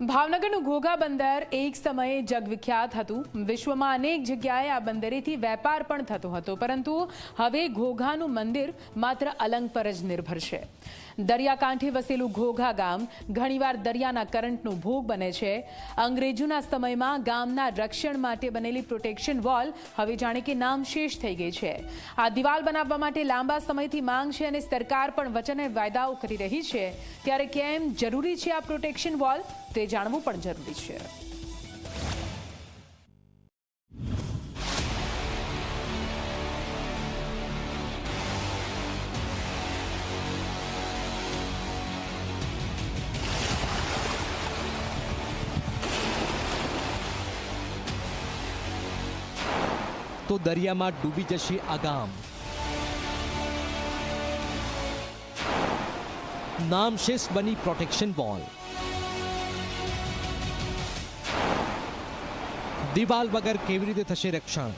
ભાવનગરનું ઘોઘા બંદર એક સમયે જગવિખ્યાત હતું. વિશ્વમાં અનેક જગ્યાએ આ બંદરેથી વેપાર પણ થતો હતો, પરંતુ હવે ઘોઘાનું મંદિર માત્ર અલંગ પર જ નિર્ભર છે. દરિયાકાંઠે વસેલું ઘોઘા ગામ ઘણીવાર દરિયાના કરંટનું ભોગ બને છે. અંગ્રેજોના સમયમાં ગામના રક્ષણ માટે બનેલી પ્રોટેક્શન વોલ હવે જાણે કે નામશેષ થઈ ગઈ છે. આ દિવાલ બનાવવા માટે લાંબા સમયથી માંગ છે અને સરકાર પણ વચન વાયદાઓ કરી રહી છે. ત્યારે કેમ જરૂરી છે આ પ્રોટેક્શન વોલ? તે જાણવું પણ જરૂરી છે. તો દરિયામાં ડૂબી જશે આ ગામ નામશેષ બની પ્રોટેક્શન વોલ. દિવાલ વગર કેવી રીતે થશે રક્ષણ?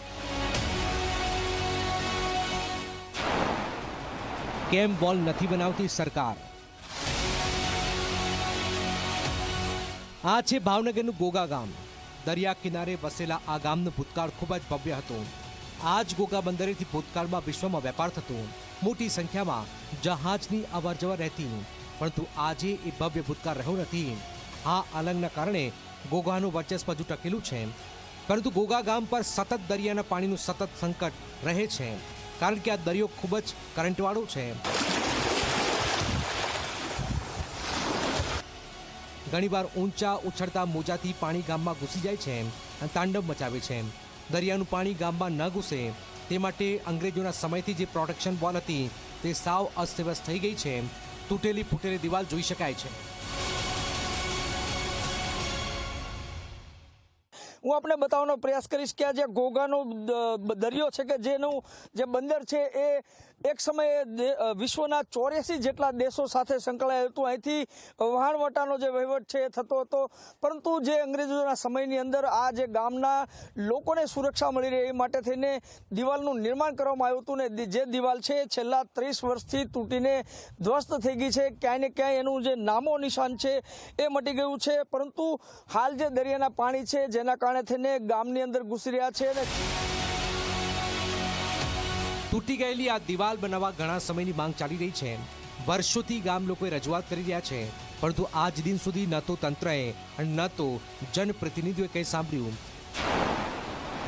કેમ વોલ નથી બનાવતી સરકાર? આ છે ભાવનગરનું ગોગા ગામ. દરિયા કિનારે વસેલા આ ગામનો ભૂતકાળ ખૂબ જ ભવ્ય હતો. આ જ ગોગા બંદરેથી ભૂતકાળમાં વિશ્વમાં વેપાર થતો. મોટી સંખ્યામાં જહાજની અવર જવર રહેતી. પરંતુ આજે એ ભવ્ય ભૂતકાળ રહ્યો નથી. આ અલંગના કારણે ગોગાનું વર્ચસ્વ હજુ ટકેલું છે. પરંતુ ગોગા ગામ પર સતત દરિયાના પાણીનું સતત સંકટ રહે છે. કારણ કે આ દરિયો ખૂબ જ કરંટવાળો છે. ઘણીવાર ઊંચા ઉછળતા મોજાથી પાણી ગામમાં ઘૂસી જાય છે અને તાંડવ મચાવે છે. દરિયાનું પાણી ગામમાં ન ઘૂસે. તે માટે અંગ્રેજોના સમયથી જે પ્રોટેક્શન વોલ હતી તે સાવ અસ્તવ્યસ્ત થઈ ગઈ છે. તૂટેલી ફૂટેલી દિવાલ જોઈ શકાય છે. હું આપણે બતાવવાનો પ્રયાસ કરીશ કે આ જે ઘોઘાનો દરિયો છે કે જેનું જે બંદર છે એ એક સમયે વિશ્વના ચોર્યાસી જેટલા દેશો સાથે સંકળાયેલું હતું. અહીંથી વહાણવટાનો જે વહીવટ છે એ થતો હતો. પરંતુ જે અંગ્રેજોના સમયની અંદર આ જે ગામના લોકોને સુરક્ષા મળી રહે એ માટે થઈને દિવાલનું નિર્માણ કરવામાં આવ્યું હતું ને જે દિવાલ છે છેલ્લા ત્રીસ વર્ષથી તૂટીને ધ્વસ્ત થઈ ગઈ છે. ક્યાંય ને ક્યાંય એનું જે નામો નિશાન છે એ મટી ગયું છે. પરંતુ હાલ જે દરિયાના પાણી છે જેના કારણે થઈને ગામની અંદર ઘૂસી રહ્યા છે અને તૂટી ગયેલી આ દિવાલ બનાવવા ઘણા સમયની માંગ ચાલી રહી છે. વર્ષોથી ગામ લોકોએ રજૂઆત કરી રહ્યા છે. પરંતુ આજ દિન સુધી ન તો તંત્રએ અને ન તો જનપ્રતિનિધિઓએ કંઈ સાંભળ્યું.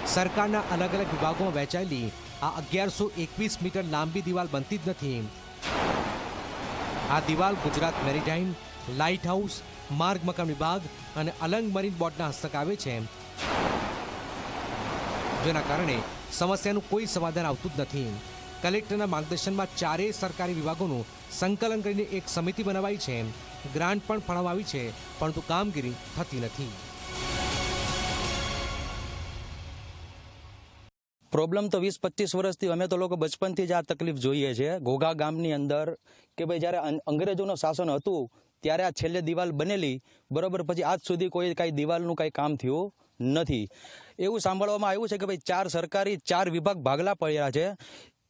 સરકારના અલગ અલગ વિભાગોમાં વહેંચાયેલી આ અગિયારસો એકવીસ મીટર લાંબી દિવાલ બનતી જ નથી. આ દિવાલ ગુજરાત મેરીટાઈમ લાઇટ હાઉસ માર્ગ મકાન વિભાગ અને અલંગ મરીન બોર્ડના હસ્તક આવે છે જેના કારણે સમસ્યાનું કોઈ સમાધાન આવતું જ નથી. કલેક્ટરના માર્ગદર્શનમાં ચારેય સરકારી વિભાગોનું સંકલન કરીને એક સમિતિ બનાવાઈ છે ગ્રાન્ટ પણ ફાળવવામાં આવી છે, પરંતુ કામગીરી થતી નથી. પ્રોબ્લેમ તો વીસ પચીસ વર્ષથી અમે તો લોકો બચપનથી જ આ તકલીફ જોઈએ છે. ઘોઘા ગામની અંદર કે ભાઈ જ્યારે અંગ્રેજોનું શાસન હતું ત્યારે આ છેલ્લે દિવાલ બનેલી, બરાબર, પછી આજ સુધી કોઈ કાંઈ દિવાલનું કાંઈ કામ થયું નથી. એવું સાંભળવામાં આવ્યું છે કે ભાઈ ચાર સરકારી, ચાર વિભાગ ભાગલા પડ્યા છે.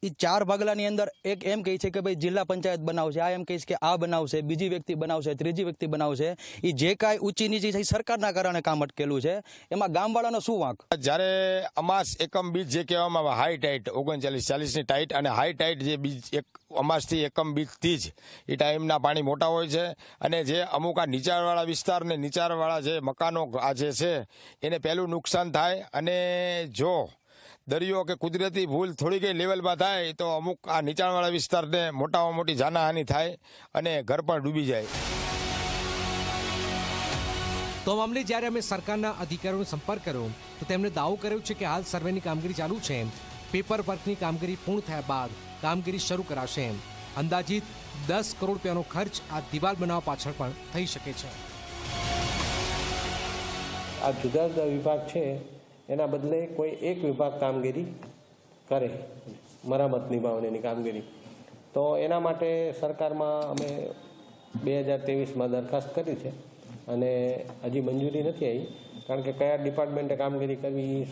એ ચાર ભાગલાની અંદર એક એમ કહે છે કે ભાઈ જિલ્લા પંચાયત બનાવશે, આ એમ કહીશ કે આ બનાવશે, બીજી વ્યક્તિ બનાવશે, ત્રીજી વ્યક્તિ બનાવશે. એ જે કાંઈ ઊંચી નીચી છે સરકારના કારણે કામ અટકેલું છે. એમાં ગામવાળાનો શું વાંક? જ્યારે અમાસ એકમ બીજ જે કહેવામાં આવે, હાઈ ટાઈટ, ઓગણચાલીસ, ચાલીસની ટાઈટ અને હાઈ ટાઈટ જે બીજ એક અમાસથી એકમ બીજથી જ એ ટાઈમના પાણી મોટા હોય છે અને જે અમુક આ નીચાણવાળા વિસ્તાર ને નીચાણવાળા જે મકાનો આ જે છે, એને પહેલું નુકસાન થાય અને જો દરિયો કે કુદરતી ભૂલ થોડી કંઈ લેવલમાં થાય તો અમુક આ નીચાણવાળા વિસ્તારને મોટામાં મોટી જાનહાનિ થાય અને ઘર પણ ડૂબી જાય. તો આ મામલે જ્યારે અમે સરકારના અધિકારીઓનો સંપર્ક કર્યો તો તેમણે દાવો કર્યો છે કે હાલ સર્વેની કામગીરી ચાલુ છે. પેપર વર્કની કામગીરી પૂર્ણ થયા બાદ કામગીરી શરૂ કરાશે. અંદાજિત દસ કરોડ રૂપિયાનો ખર્ચ આ દિવાલ બનાવવા પાછળ પણ થઈ શકે છે. આ જુદા જુદા વિભાગ છે એના બદલે કોઈ એક વિભાગ કામગીરી કરે, મરામત નિભાવણીની કામગીરી. તો એના માટે સરકારમાં અમે બે હજાર ત્રેવીસમાં દરખાસ્ત કરી છે અને હજી મંજૂરી નથી આવી, કારણ કે કયા ડિપાર્ટમેન્ટે કામગીરી કરવી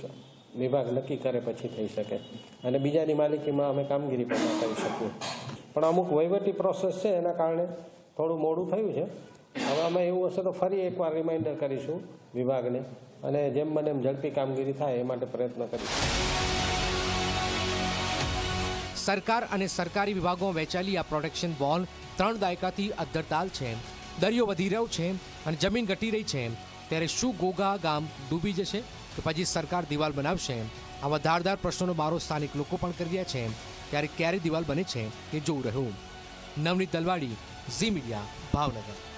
વિભાગ નક્કી કરે પછી થઈ શકે. અને બીજાની માલિકીમાં અમે કામગીરી પણ ના કરી શકીએ. પણ અમુક વહીવટી પ્રોસેસ છે એના કારણે થોડું મોડું થયું છે. હવે અમે એવું હશે તો ફરી એકવાર રિમાઇન્ડર કરીશું વિભાગને. અને જેમ બને એમ ઝડપી કામગીરી થાય એ માટે પ્રયત્ન કરીશું સરકાર અને સરકારી વિભાગોમાં વહેંચાયેલી આ પ્રોટેક્શન બોલ ત્રણ દાયકાથી અદ્ધરતાલ છે, દરિયો વધી રહ્યો છે અને જમીન ઘટી રહી છે. ત્યારે શું ગોગા ગામ ડૂબી જશે? કે પછી સરકાર દિવાલ બનાવશે. આવા ધારદાર પ્રશ્નોનો મારો સ્થાનિક લોકો પણ કરી રહ્યા છે. ત્યારે ક્યારે દિવાલ બને છે એ જોવું રહ્યું. નવનીત દલવાડી, ઝી મીડિયા, ભાવનગર.